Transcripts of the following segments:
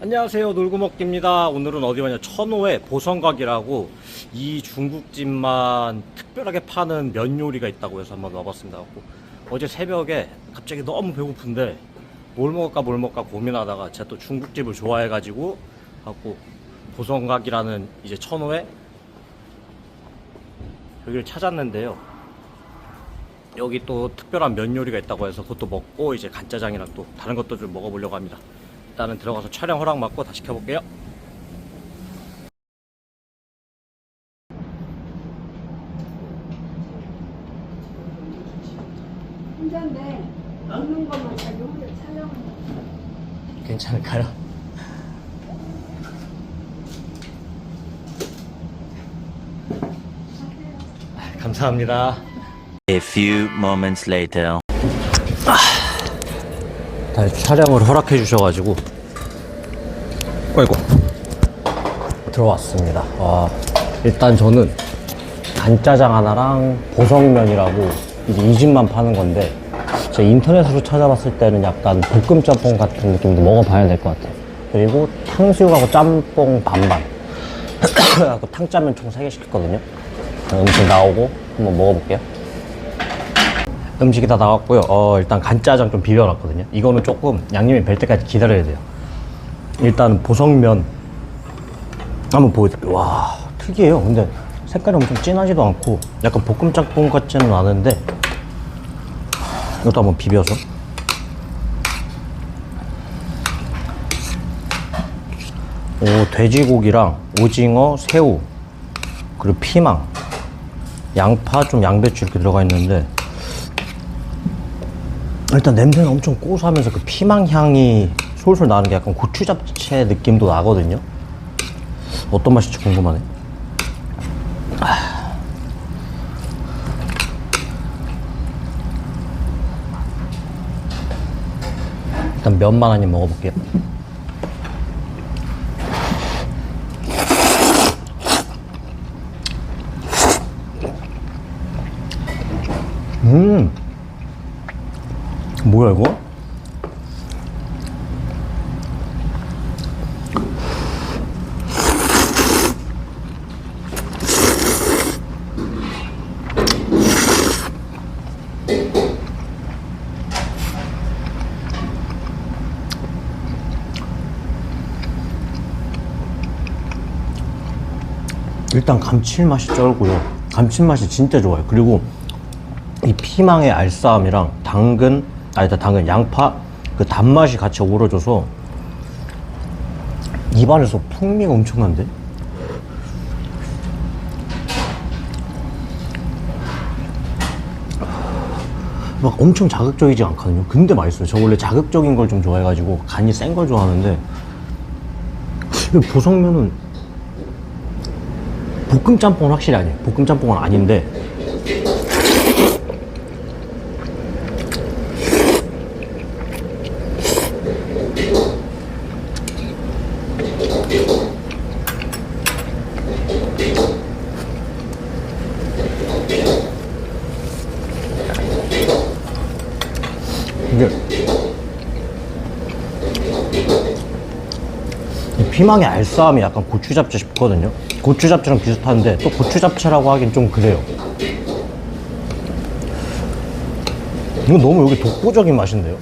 안녕하세요. 놀고먹기입니다. 오늘은 어디 가냐? 천호에 보성각이라고 이 중국집만 특별하게 파는 면 요리가 있다고 해서 한번 와봤습니다. 어제 새벽에 갑자기 너무 배고픈데 뭘 먹을까 뭘 먹을까 고민하다가 제가 또 중국집을 좋아해가지고 갖고 보성각이라는 이제 천호에 여기를 찾았는데요. 여기 또 특별한 면 요리가 있다고 해서 그것도 먹고 이제 간짜장이랑 또 다른 것도 좀 먹어보려고 합니다 일단은 들어가서 촬영 허락 받고 다시 켜볼게요. 혼자인데 먹는 것만 자기 혼자 촬영하는 거. 괜찮을까요? 아, 감사합니다. A few moments later. 다시 촬영을 허락해 주셔가지고 아이고 들어왔습니다. 와, 일단 저는 간짜장 하나랑 보성면이라고 이제 이 집만 파는 건데 제가 인터넷으로 찾아봤을 때는 약간 볶음 짬뽕 같은 느낌도 먹어봐야 될 것 같아요. 그리고 탕수육하고 짬뽕 반반. 그래갖고 탕짜면 총 3개 시켰거든요. 음식 나오고 한번 먹어볼게요. 음식이 다 나왔고요. 어, 일단 간짜장 좀 비벼놨거든요. 이거는 조금 양념이 벨 때까지 기다려야 돼요. 일단 보성면 한번 보여드릴게요. 와, 특이해요. 근데 색깔이 엄청 진하지도 않고 약간 볶음 짬뽕 같지는 않은데 이것도 한번 비벼서 오, 돼지고기랑 오징어, 새우 그리고 피망 양파, 좀 양배추 이렇게 들어가 있는데 일단 냄새는 엄청 고소하면서 그 피망 향이 솔솔 나는 게 약간 고추 잡채 느낌도 나거든요. 어떤 맛일지 궁금하네. 아. 일단 면만 한입 먹어볼게요. 음. 뭐야 이거? 일단 감칠맛이 쩔고요. 감칠맛이 진짜 좋아요. 그리고 이 피망의 알싸함이랑 당근, 아니다 당근, 양파 그 단맛이 같이 어우러져서 입안에서 풍미가 엄청난데? 막 엄청 자극적이지 않거든요. 근데 맛있어요. 저 원래 자극적인 걸 좀 좋아해가지고 간이 센 걸 좋아하는데 이 보성면은 볶음 짬뽕은 확실히 아니에요. 볶음 짬뽕은 아닌데 피망의 알싸함이 약간 고추 잡채 싶거든요. 고추 잡채랑 비슷한데 또 고추 잡채라고 하긴 좀 그래요. 이거 너무 여기 독보적인 맛인데요.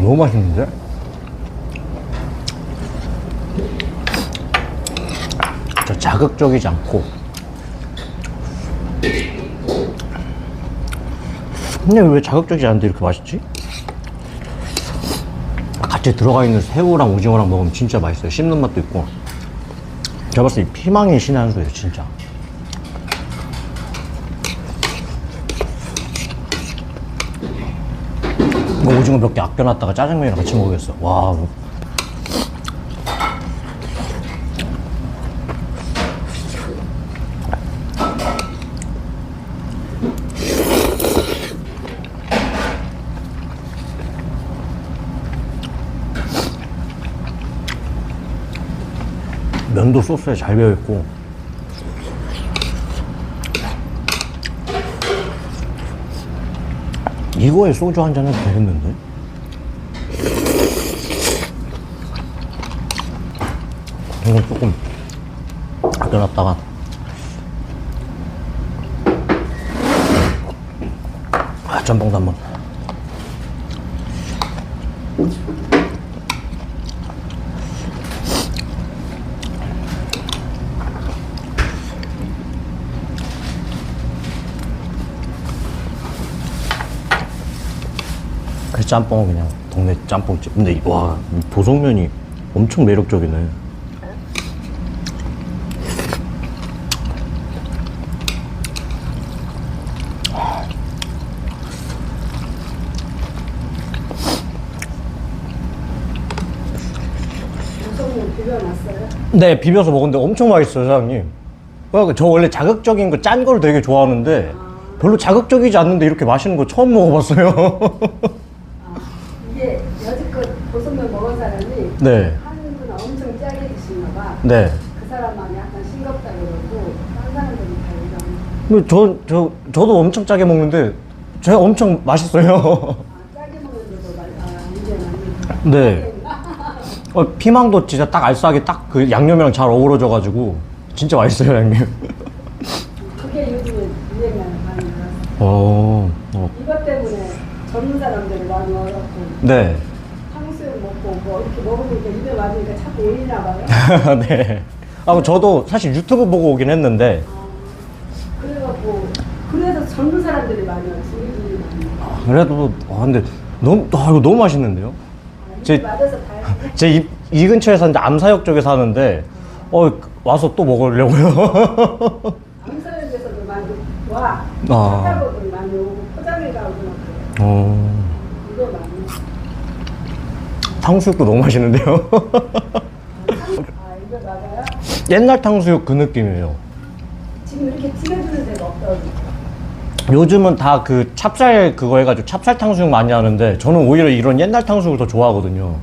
너무 맛있는데? 저 자극적이지 않고 근데 왜 자극적이지 않은데 이렇게 맛있지? 같이 들어가 있는 새우랑 오징어랑 먹으면 진짜 맛있어요 씹는 맛도 있고 제가 봤을 때이 피망이 신의 한 수예요 진짜 이거 오징어 몇 개 아껴놨다가 짜장면이랑 같이 먹겠어. 와. 면도 소스에 잘 배어있고 이거에 소주 한잔 해도 되겠는데? 이건 조금 아껴놨다가 아 짬뽕도 한번 짬뽕은 그냥 동네 짬뽕집 근데 이- 와이 보성면이 엄청 매력적이네. 비벼놨어요. 네 비벼서 먹었는데 엄청 맛있어요 사장님. 그러니까 저 원래 자극적인 거 짠 걸 되게 좋아하는데 별로 자극적이지 않는데 이렇게 맛있는 거 처음 먹어봤어요 아, 이게 여지껏 보성면 먹은 사람이 네. 하는 분 엄청 짜게 드시나 봐. 네. 그 사람만 약간 싱겁다 그러고 다른 사람들은 다 이런 근데 저, 저, 저도 엄청 짜게 먹는데 제가 엄청 맛있어요 아, 짜게 먹는데도 말, 아, 문제는 네 어, 피망도 진짜 딱 알싸하게 딱 그 양념이랑 잘 어우러져가지고 진짜 맛있어요 양념 그게 요즘에 유행하는 반이라 어, 어. 이것 때문에 젊은 사람들이 많이 어렵고 네. 먹으니까 입에 맞으니까 자꾸 올리나 봐요. 네. 아, 뭐 저도 사실 유튜브 보고 오긴 했는데 아, 그래갖고 그래서 젊은 사람들이 많이 와요. 우리 많이 와요. 그래도 아 근데 너무 아 이거 너무 맛있는데요? 아, 제- 입에 맞아서 다행이네. 제 이, 이 근처에 사는데 암사역 쪽에 사는데 어 와서 또 먹으려고요. 암사역에서도 많이 와. 아. 찾아보고 많이 오고 포장해 가고 막 그래요. 어. 탕수육도 너무 맛있는데요? 아 이거 맞아요? 옛날 탕수육 그 느낌이에요. 지금 이렇게 튀겨주는 데가 없다고. 요즘은 다 그 찹쌀 그거 해가지고 찹쌀 탕수육 많이 하는데 저는 오히려 이런 옛날 탕수육을 더 좋아하거든요.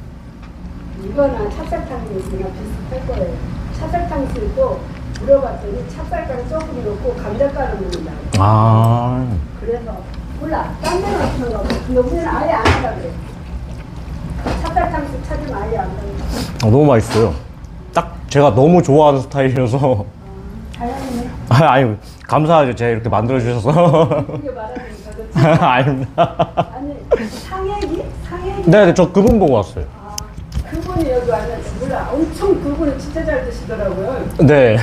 이거는 찹쌀탕수육이랑 비슷할 거예요. 찹쌀탕수육도 물어봤더니 찹쌀가루 조금 넣고 감자가루 넣는다. 아, 그래서 몰라 딴 데는 없는 거 근데 우리는 아예 안 한다 그래 찹쌀 탕수육 찾으면 아예 안 한다 어, 너무 맛있어요. 딱 제가 너무 좋아하는 스타일이라서. 다행이네 아, 아니, 감사하죠. 제가 이렇게 만들어 주셔서. 그렇지 아닙니다. 아니 상해기? 상해기? 네, 저 그분 보고 왔어요. 아, 그분이 여기 왔는데 몰라 엄청 그분은 진짜 잘 드시더라고요 네.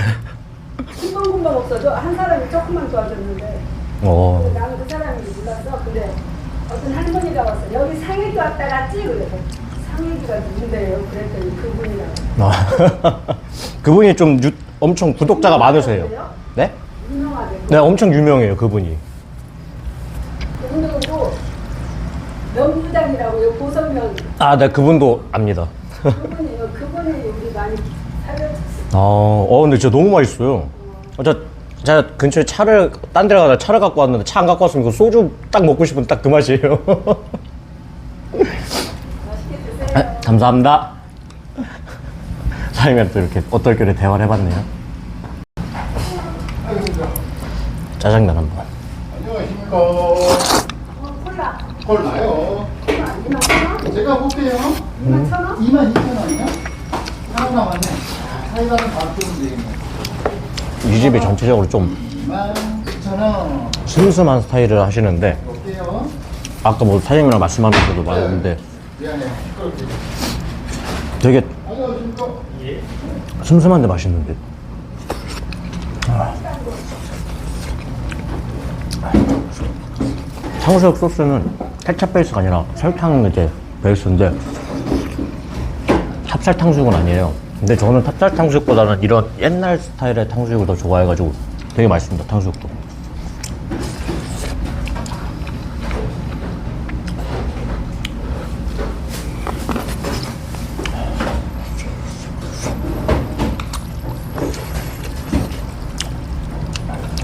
금방금방 없어져 한 사람이 조금만 도와줬는데 어. 나는 그 사람이 몰랐어 근데 어떤 할머니가 왔어 여기 상해기 왔다 갔지? 그래 상해기가 누군데요? 그랬더니 그분이라고 아, 그분이 좀 유, 엄청 구독자가 많으세요. 네? 유명하대 네, 엄청 유명해요, 그분이. 그분도 명부장이라고요 보성명 아, 네, 그분도 압니다. 그분이 그분이 우리 많이 살려줬어. 어, 어, 근데 진짜 너무 맛있어요. 어, 저, 제가 근처에 차를, 딴 데를 가다 차를 갖고 왔는데 차 안 갖고 왔으면 이거 소주 딱 먹고 싶은 딱 그 맛이에요. 맛있게 드세요. 아, 감사합니다. 사장님이랑 또 이렇게 어떨결에 대화를 해봤네요. 짜장면 한 번. 안녕하십니까. 어, 콜라. 콜 나요. 콜라 2만 천 원? 제가 볼게요. 2만 천 원? 2만 2천 원이요? 하나 남았네. 사이다는 다 주면 되겠네. 이 집이 전체적으로 좀 2만 9천 원. 슴슴한 스타일을 하시는데. 아까 뭐 사장님이랑 말씀하면서도 말했는데. 되게. 슴슴한데 맛있는데. 아. 탕수육 소스는 케찹 베이스가 아니라 설탕 이제 베이스인데 찹쌀 탕수육은 아니에요. 근데 저는 찹쌀 탕수육보다는 이런 옛날 스타일의 탕수육을 더 좋아해가지고 되게 맛있습니다 탕수육도.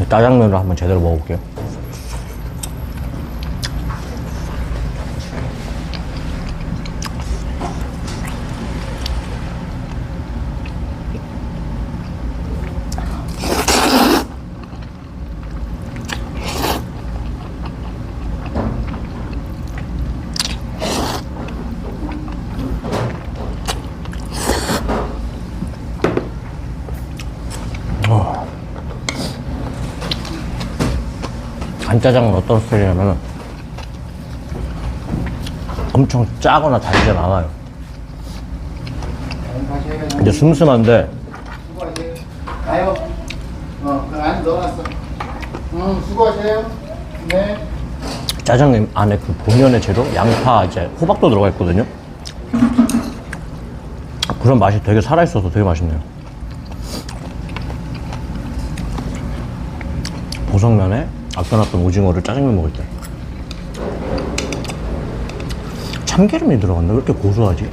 짜장면을 한번 제대로 먹어볼게요. 간짜장은 어떤 스타일이냐면 엄청 짜거나 달진 않아요. 이제 슴슴한데. 가요. 어, 그 안에 넣어놨어. 응, 수고하세요. 네. 짜장 안에 그 본연의 재료 양파 이제 호박도 들어가 있거든요. 그런 맛이 되게 살아있어서 되게 맛있네요. 보성면에 아껴놨던 오징어를 짜장면 먹을 때 참기름이 들어갔나? 왜 이렇게 고소하지?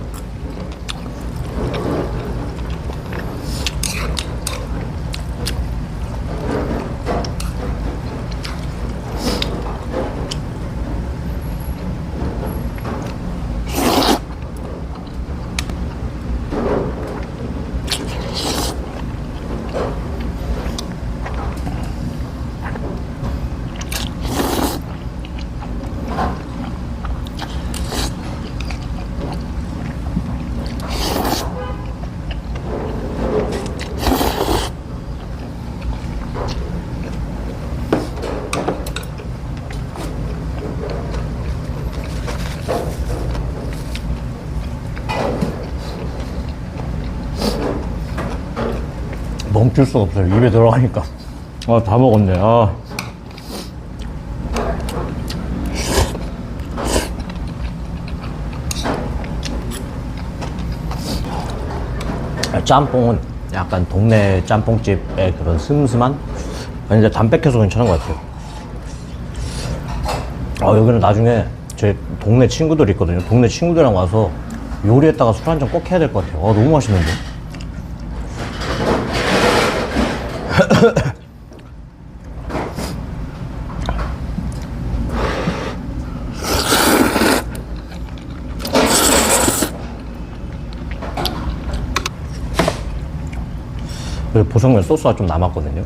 멈출 수가 없어요. 입에 들어가니까. 아, 다 먹었네. 아. 짬뽕은 약간 동네 짬뽕집의 그런 슴슴한? 아니, 근데 담백해서 괜찮은 것 같아요. 아, 여기는 나중에 제 동네 친구들 있거든요. 동네 친구들이랑 와서 요리했다가 술 한 잔 꼭 해야 될 것 같아요. 아, 너무 맛있는데? 보성면 소스가 좀 남았거든요.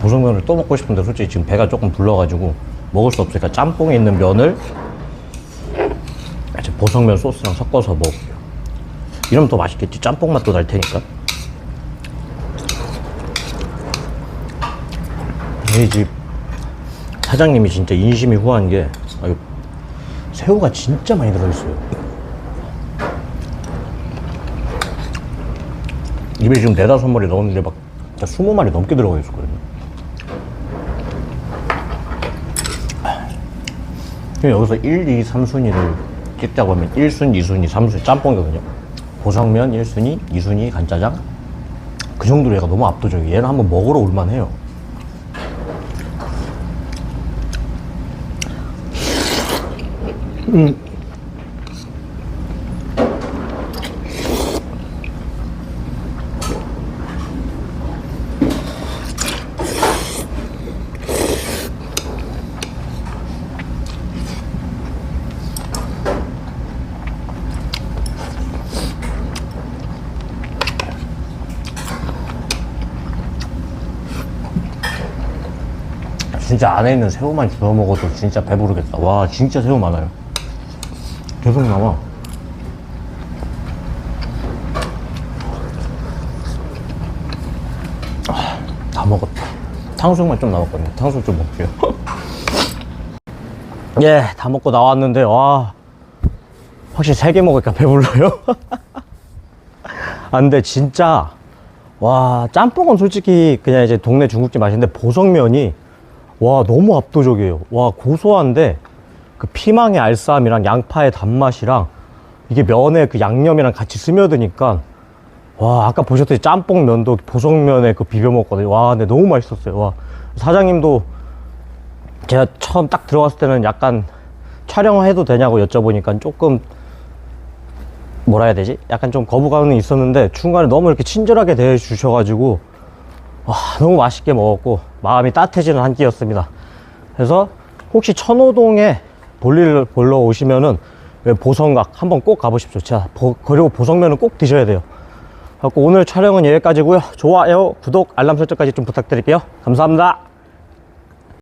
보성면을 또 먹고 싶은데 솔직히 지금 배가 조금 불러가지고 먹을 수 없으니까 짬뽕에 있는 면을 보성면 소스랑 섞어서 먹을게요. 이러면 더 맛있겠지. 짬뽕 맛도 날 테니까. 이 집 사장님이 진짜 인심이 후한 게 아유, 새우가 진짜 많이 들어있어요. 입에 지금 네다섯 마리 넣었는데 막 스무 마리 넘게 들어가 있었거든요. 여기서 1, 2, 3순위를 찍자고 하면 1순위, 2순위, 3순위 짬뽕이거든요. 보성면 1순위, 2순위 간짜장. 그 정도로 얘가 너무 압도적이에요. 얘는 한번 먹으러 올만해요. 진짜 안에 있는 새우만 주워 먹어도 진짜 배부르겠다. 와, 진짜 새우 많아요. 계속 나와. 아, 다 먹었다. 탕수육만 좀 남았거든요. 탕수육 좀 먹게요. 예, 다 먹고 나왔는데, 와. 확실히 세 개 먹으니까 배불러요. 아, 근데 진짜, 와, 짬뽕은 솔직히 그냥 이제 동네 중국집 맛인데 보성면이 와 너무 압도적이에요. 와 고소한데 그 피망의 알싸함이랑 양파의 단맛이랑 이게 면에 그 양념이랑 같이 스며드니까 와 아까 보셨듯이 짬뽕 면도 보성면에 그 비벼 먹거든요. 와 근데 너무 맛있었어요. 와 사장님도 제가 처음 딱 들어갔을 때는 약간 촬영해도 되냐고 여쭤보니까 조금 뭐라 해야 되지? 약간 좀 거부감은 있었는데 중간에 너무 이렇게 친절하게 대해 주셔가지고 와, 너무 맛있게 먹었고 마음이 따뜻해지는 한 끼였습니다. 그래서 혹시 천호동에 볼일 보러 오시면은 보성각 한번 꼭 가보십시오. 보- 그리고 보성면은 꼭 드셔야 돼요. 그래서 오늘 촬영은 여기까지고요. 좋아요, 구독, 알람 설정까지 좀 부탁드릴게요. 감사합니다.